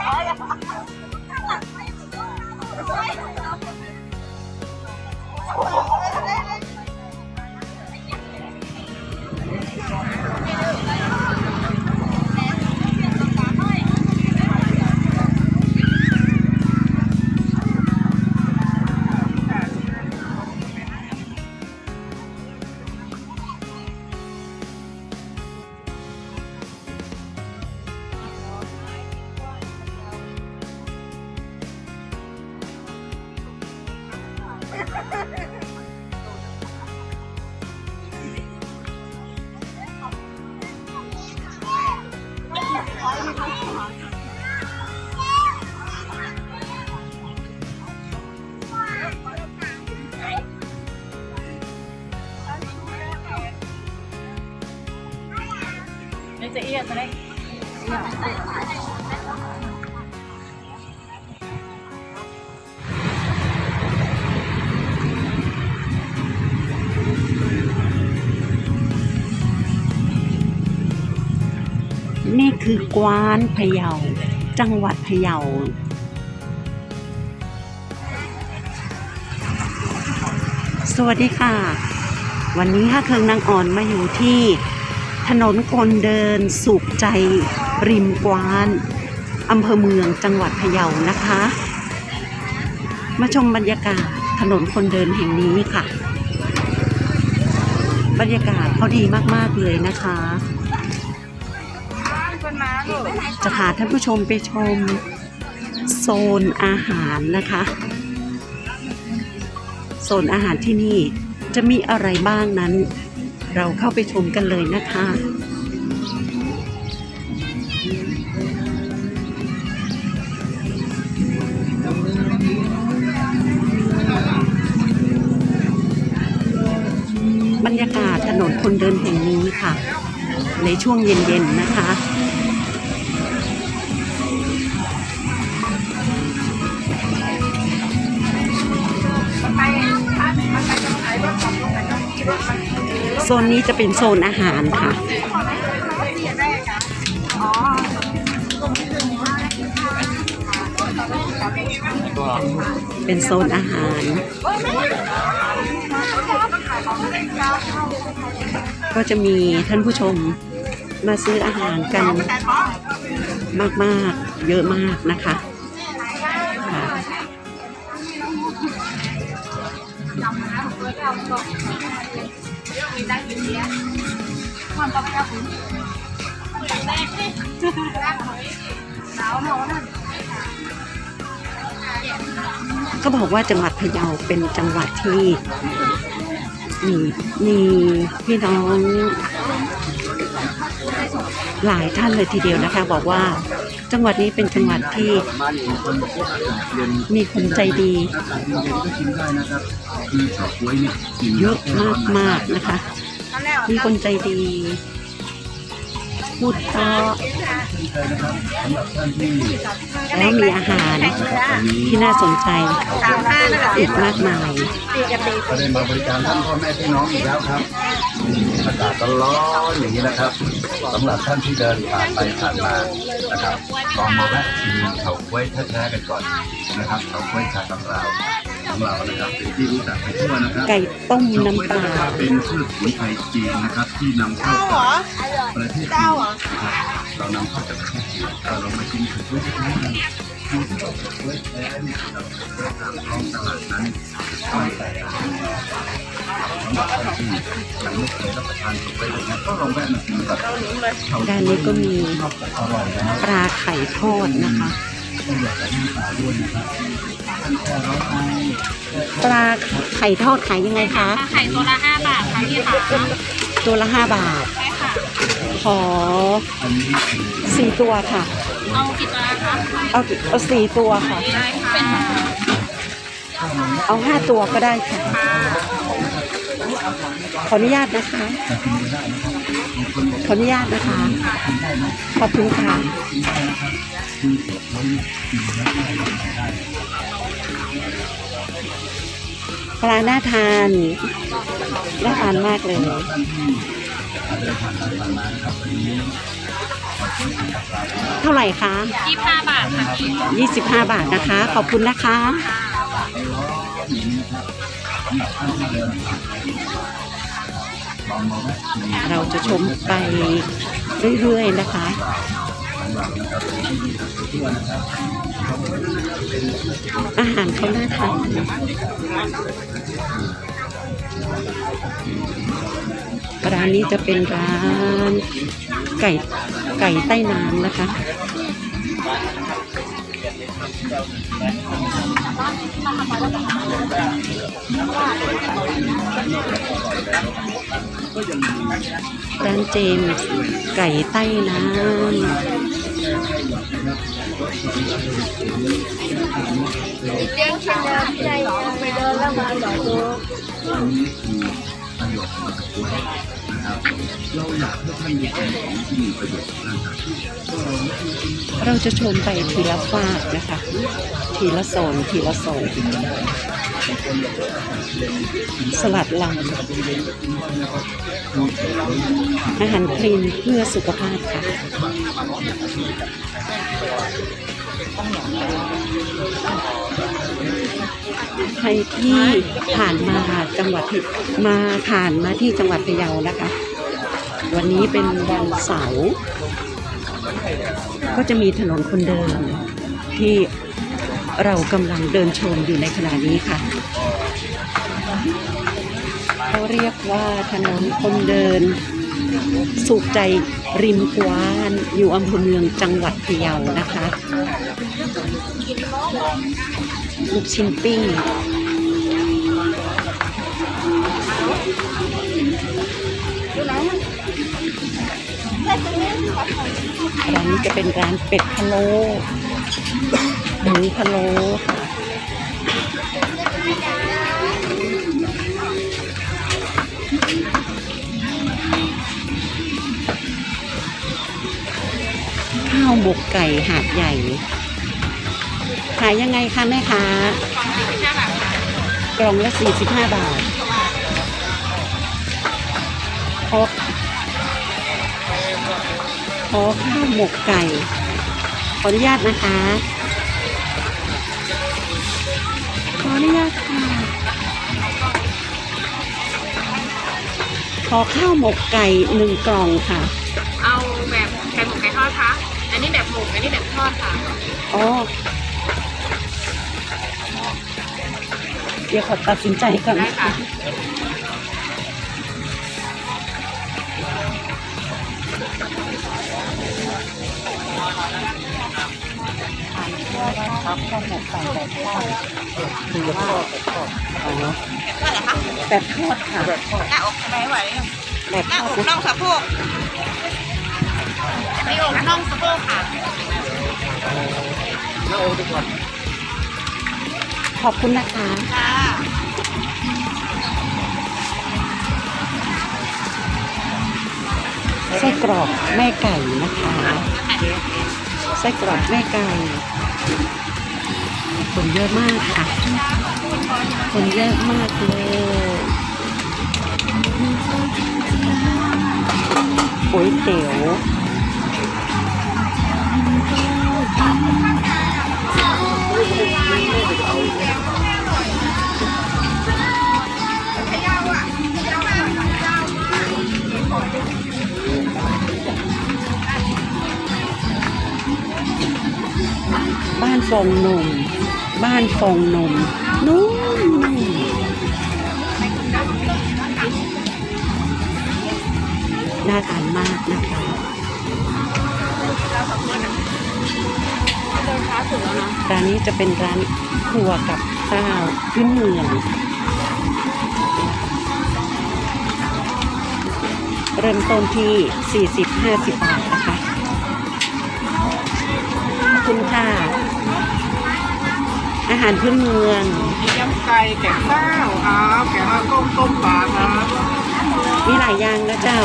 哎呀！看了，他又，Ha ha ha! นี่คือกวานพะเยา จังหวัดพะเยาสวัสดีค่ะ วันนี้ค่ะเคืองนางอ่อนมาอยู่ที่ถนนคนเดินสุขใจ ริมกวานอำเภอเมืองจังหวัดพะเยานะคะ มาชมบรรยากาศถนนคนเดินแห่งนี้ค่ะ บรรยากาศเขาดีมาก ๆ เลยนะคะ จะพาท่านผู้ชมไปชมโซนอาหารนะคะ โซนอาหารที่นี่จะมีอะไรบ้างนั้น เราเข้าไปชมกันเลยนะคะบรรยากาศถนนคนเดินแห่งนี้ค่ะ ในช่วงเย็นๆนะคะ ซนนี้จะเป็นโซนอาหารค่ะ เป็นโซนอาหาร ก็จะมีท่านผู้ชมมาซื้ออาหารกันมาก ๆ เยอะมากนะคะค่ะ ก็บอกว่าจังหวัดพะเยาเป็นจังหวัดที่มีมีพี่น้องหลายท่านเลยทีเดียวนะคะ บอกว่าจังหวัดนี้เป็นจังหวัดที่มีคนใจดีเยอะมากๆนะคะ มีคนใจดีพูดเพราะแล้วมีอาหารที่น่าสนใจอีกมากมายก็ได้มาบริการท่านพ่อแม่พี่น้องอีกแล้วครับอากาศร้อนอย่างนี้นะครับสำหรับท่านที่เดินผ่านไปผ่านมานะครับลองมาแวะชิมเฉาก๊วยแท้ๆกันก่อนนะครับเฉาก๊วยชากังราว ของเรานะครับเป็นที่รู้จักไปทั่วนะครับไก่ต้มเฉาก๊วยน้ำปนะลาครับเป็นพืชสมุนไพรจีนนะครับ ที่นำเข้าจากประเทศจีนนะครับเรานำเข้าจากประเทศจีนเราลองมาชิมเฉาก๊วยแท้ๆกันดูที่เฉาก๊วยแท้เนี่ยเราไปตามท้องตลาดนั้นต้องแต่สำหรับท่านที่ยังไม่เคยรับประทานเฉาก๊วยเลยนะก็ลองแวะมาชิมกับเฉาก๊วยด้านนี้ก็มีอร่อยนะปลาไข่ทอดนะคะต้องอยากจะให้ตาด้วยนะครับท่านแค่ร้อยไอ ปลาไข่ทอดขายยังไงคะไข่ตัวละห้าบาทค่ะพี่ค่ะตัวละห้าบาท ใช่ค่ะ ขออันนี้คือสี่ตัวค่ะ เอากี่ตัวนะคะเอาเอาสี่ตัวค่ะ ได้ค่ะเอาห้าตัวก็ได้ค่ะ ขออนุญาตนะคะจะกินไม่ได้นะครับมีคนบอกขออนุญาตนะคะกินได้ไหมขอบคุณค่ะ กินได้นะครับคือเฉาก๊วยเนี่ยกินแล้วได้รายได้ปลาน่าทานน่าทานมากเลยท่านที่เดินผ่านไปผ่านมานะครับวันนี้เท่าไหร่คะยี่สิบห้าบาทค่ะพี่25 บาทนะคะ ขอบคุณนะคะลองมาแวะชิมเราจะชมไปเรื่อยๆนะคะ อาหารเขาน่าทานร้านนี้จะเป็นร้านไก่ไก่ใต้น้ำนะคะ ร้านเจมส์ไก่ใต้น้ำ อันนี้คือประโยช นะครับ เราอยากให้ท่านมีของที่มีประโยชน์กับร่างกายเราจะชมไปทีละฝากนะคะ ทีละโซนทีละโซนสลัดลำอาหารคลีนเพื่อสุขภาพค่ะ ใครที่ผ่านมาจังหวัดมาผ่านมาที่จังหวัดพะเยานะคะ วันนี้เป็นวันเสาร์ก็จะมีถนนคนเดินที่เรากำลังเดินชมอยู่ในขณะนี้ค่ะเขาเรียกว่าถนนคนเดินสุขใจ ริมกวานอยู่อำเภอเมืองจังหวัดพะเยานะคะ ลูกชิ้นปิ้งร้านนี้จะเป็นร้านเป็ดพะโล้หมูพะโล้ค่ะาวหมกไก่หาดใหญ่ ขายยังไงคะแม่ค้ากล่องละ45บาทขอขอข้าวหมกไก่ ขออนุญาตนะคะ ขออนุญาตค่ะ ขอข้าวหมกไก่หนึ่งกล่องค่ะ นี้แบบหมกอันนี้แบบทอดค่ะอ๋อ เดี๋ยวขอตัดสินใจก่อนได้ค่ะครับข้าวหมกไก่แบบทอดหรือว่าอ๋อทอดเหรอคะแบบทอดค่ะหน้าอกทำไมไหวแบบหทน้าออดกนะน่องสะโพก มีอกน่องสะโพกค่ะขอบคุณนะคะค่ะไส้กรอกแม่ไก่นะคะไส้กรอกแม่ไก่คนเยอะมากค่ะ คนเยอะมากเลยก๋วยเตี๋ยว บ้านฟองนม บ้านฟองนม นู่นน่าทานมากนะ ร้านนี้จะเป็นร้านครัวกับข้าวพื้นเมือง เริ่มต้นที่ 40-50 บาทนะคะขอบคุณค่ะ อาหารพื้นเมืองยำไก่แกงข้าวครับแกงข้าวต้มต้มปลาครับมีหลายอย่างนะเจ้า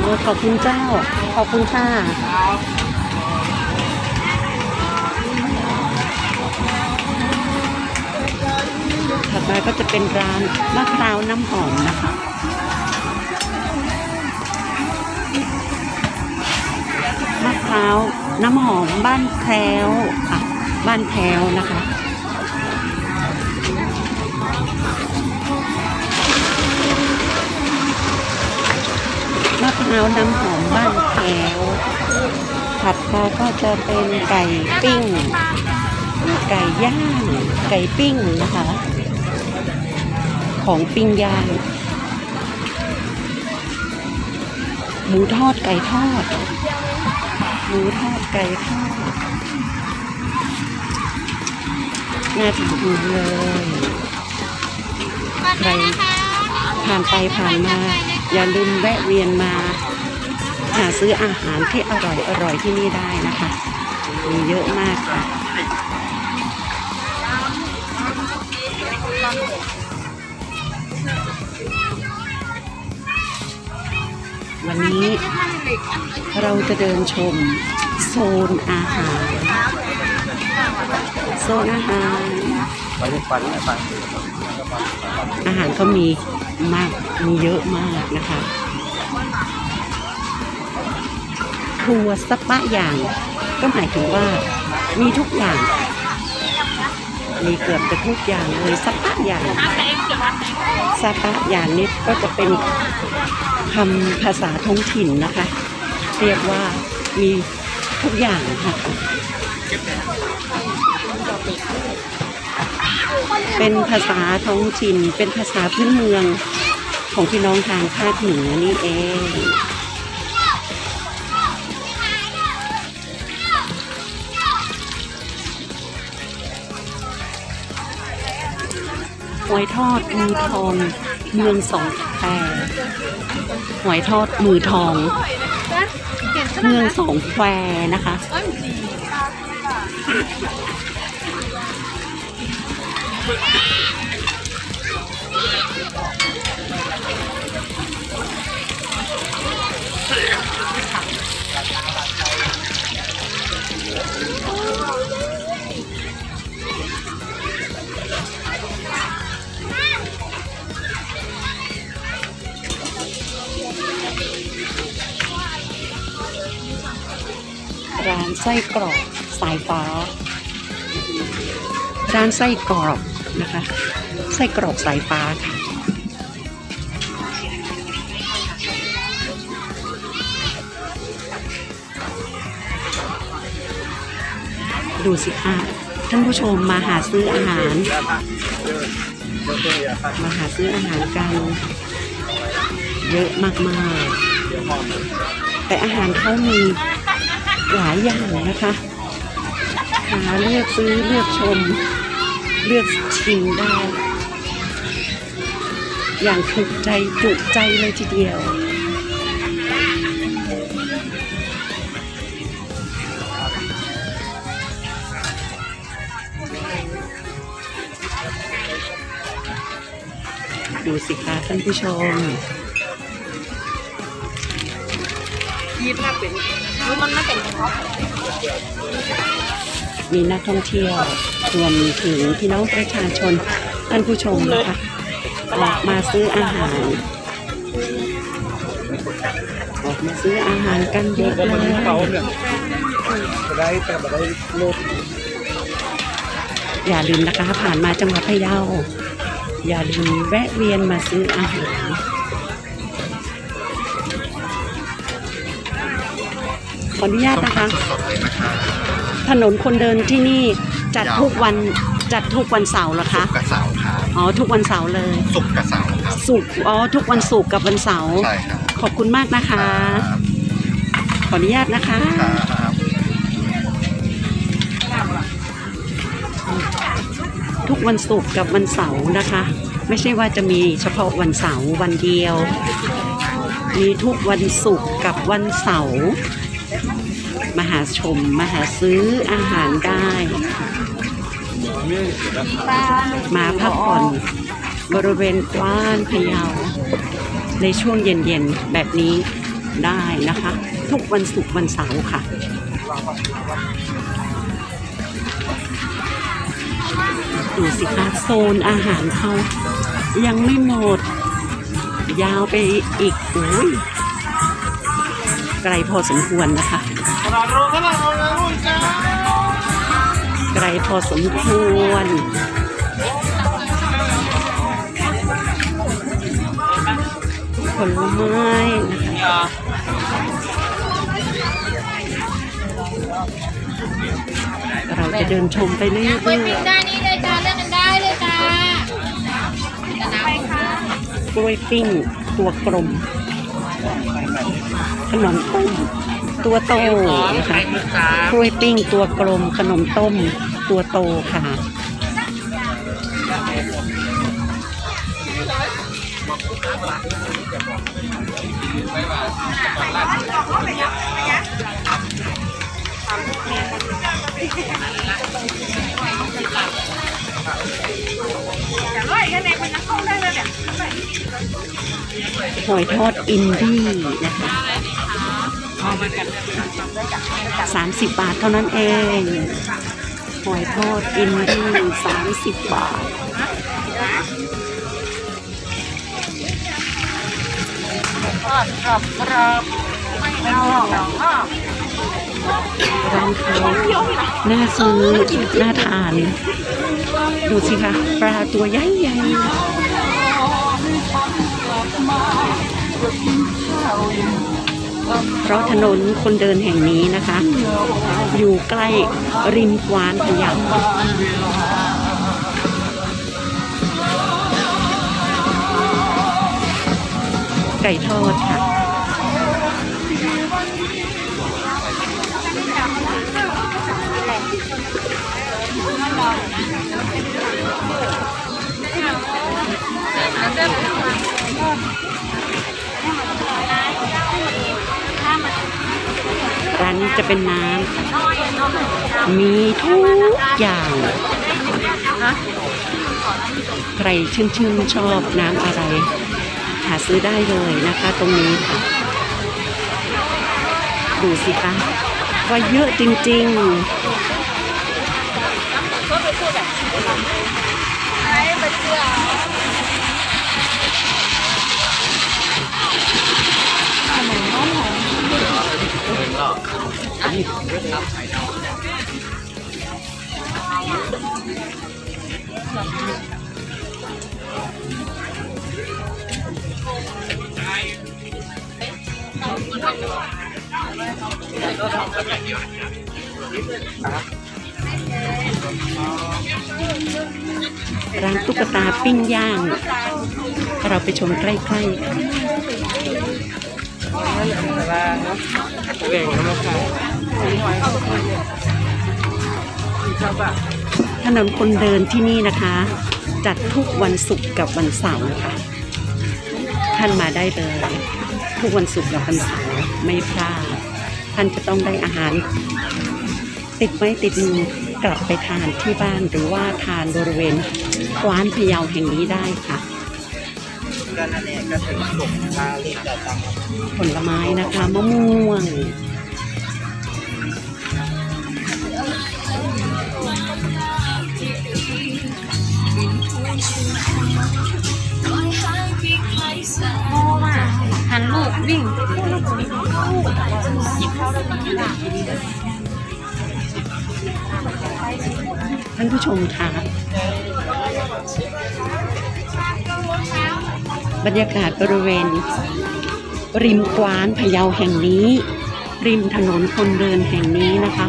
โอ้ขอบคุณเจ้า ขอบคุณค่ะ ถัดมาก็จะเป็นร้านมะพร้าวน้ำหอมนะคะมะพร้าวน้ำหอมบ้านแพรวค่ะบ้านแพรวนะคะมะพร้าวน้ำหอมบ้านแพรวถัดมาก็จะเป็นไก่ปิ้ง ไก่ย่าง ไก่ปิ้งนะคะ ของปิ้งย่างหมูทอดไก่ทอดหมูทอดไก่ทอดน่าทานเลยใครผ่านไปผ่านมา อย่าลืมแวะเวียนมา หาซื้ออาหารที่อร่อยอร่อยที่นี่ได้นะคะ มีเยอะมากค่ะ วันนี้เราจะเดินชมโซนอาหาร โซนอาหาร อาหารก็มีมากมีเยอะมากนะคะครัวสปะอย่าง ก็หมายถึงว่ามีทุกอย่าง มีเกือบจะทุกอย่างเลยสปะอย่างสปะอย่างนี้ก็จะเป็นคำภาษาท้องถิ่นนะคะ เรียกว่ามีทุกอย่างค่ะเป็นภาษาท้องถิ่น เป็นภาษาพื้นเมืองของพี่น้องทางภาคเหนือนี่เอง หอยทอดมือทองเมืองสองแควหอยทอดมือทอง เมืองสองแควนะคะ ไส้กรอกสายฟ้า ร้านไส้กรอกนะคะ ไส้กรอกสายฟ้าค่ะดูสิคะท่านผู้ชมมาหาซื้ออาหาร มาหาซื้ออาหารกัน เยอะมากๆ แต่อาหารเขามี หลายอย่างนะคะหาเลือกซื้อเลือกชม เลือกชิมได้ อย่างถูกใจจุใจเลยทีเดียวดูสิคะท่านผู้ชมยีบมากเป็น มันไม่เป็นเพราะมีนักท่องเที่ยวรวมถึงพี่น้องประชาชนท่านผู้ชมนะคะออกมาซื้ออาหารออกมาซื้ออาหารกันเยอะเลยจะได้แต่ได้ลดอย่าลืมนะคะผ่านมาจังหวัดพะเยาอย่าลืมแวะเวียนมาซื้ออาหาร ออนุญาตนะคะ ถนนคนเดินที่นี่จัดทุกวันจัดทุกวันเสาร์เหรอคะกระเสาครับอ๋อทุกวันเสาร์เลยสุกกระเสาครับศุกร์อ๋อทุกวันศุกร์กับวันเสาร์ใช่ครับขอบคุณมากนะคะ ขออนุญาตนะคะครับทุกวันศุกร์กับวันเสาร์นะคะ ไม่ใช่ว่าจะมีเฉพาะวันเสาร์วันเดียว มีทุกวันศุกร์กับวันเสาร์ มาหาชมมาหาซื้ออาหารได้ มาพักผ่อนบริเวณกว้านพะเยา ในช่วงเย็นๆ แบบนี้ได้นะคะ ทุกวันศุกร์วันเสาร์ค่ะดูสิคะโซนอาหารเขายังไม่หมด ยาวไปอีกอุ้ย กลพอสมควรนะคะขนาดโรขนาดโรนะลูกจ้าไกลพอสมควร ผลไม้นะคะเราจะเดินชมไปเรื่กล้วยปิ้องยได้นี่เลยจ้าเลือกกันได้เลยจ้าจะน้ำไหมคะๆกล้วยปิ้งตัวกลม ขนมต้มตัวโตนะคะกล้วยปิ้งตัวกลมขนมต้มตัวโตค่ะแต่ว่าอีกอันไหนมันยังเข้าได้เลยเนี่ยหอยทอดอินดี้นะคะ สามสิบบาทเท่านั้นเองหอยทอดอินดี้สามสิบบาททอดกรอบกรอบเอาทอดร้านเขาน่าซื้อน่าทาน ดูสิคะปลาตัวใหญ่ใหญ่ เพราะถนนคนเดินแห่งนี้นะคะ อยู่ใกล้ริมกวานพะเยาไก่ทอดค่ะ ร้านนี้จะเป็นน้ำ มีทุกอย่างใครชื่นชื่นชอบน้ำอะไร หาซื้อได้เลยนะคะตรงนี้ค่ะ ดูสิคะว่าเยอะจริง ๆ ร้านตุ๊กตาปิ้งย่าง เราไปชมใกล้ๆค่ะแบ่งน้ ถนนคนเดินที่นี่นะคะ จัดทุกวันศุกร์กับวันเสาร์ค่ะ ท่านมาได้เลย ทุกวันศุกร์กับวันเสาร์ไม่พลาดท่านจะต้องได้อาหาร ติดไม้ติดมือกลับไปทานที่บ้านหรือว่าทานบริเวณกวานพะเยาแห่งนี้ได้ค่ะผลไม้นะคะมะม่วง โม่อะหันลูกวิ่งท่านผู้ชมคะบรรยากาศบริเวณ ริมกวานพะเยาแห่งนี้ ริมถนนคนเดินแห่งนี้นะคะ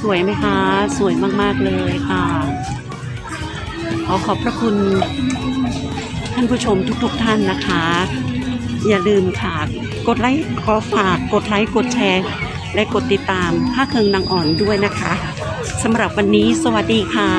สวยไหมคะ สวยมาก ๆ เลยค่ะ อขอบพระคุณท่านผู้ชมทุกๆทท่านนะคะ อย่าลืมค่ะ กดไลค์ขอฝากกดไลค์กดแชร์ และกดติดตามผ้าเคืองนางอ่อนด้วยนะคะสำหรับวันนี้สวัสดีค่ะ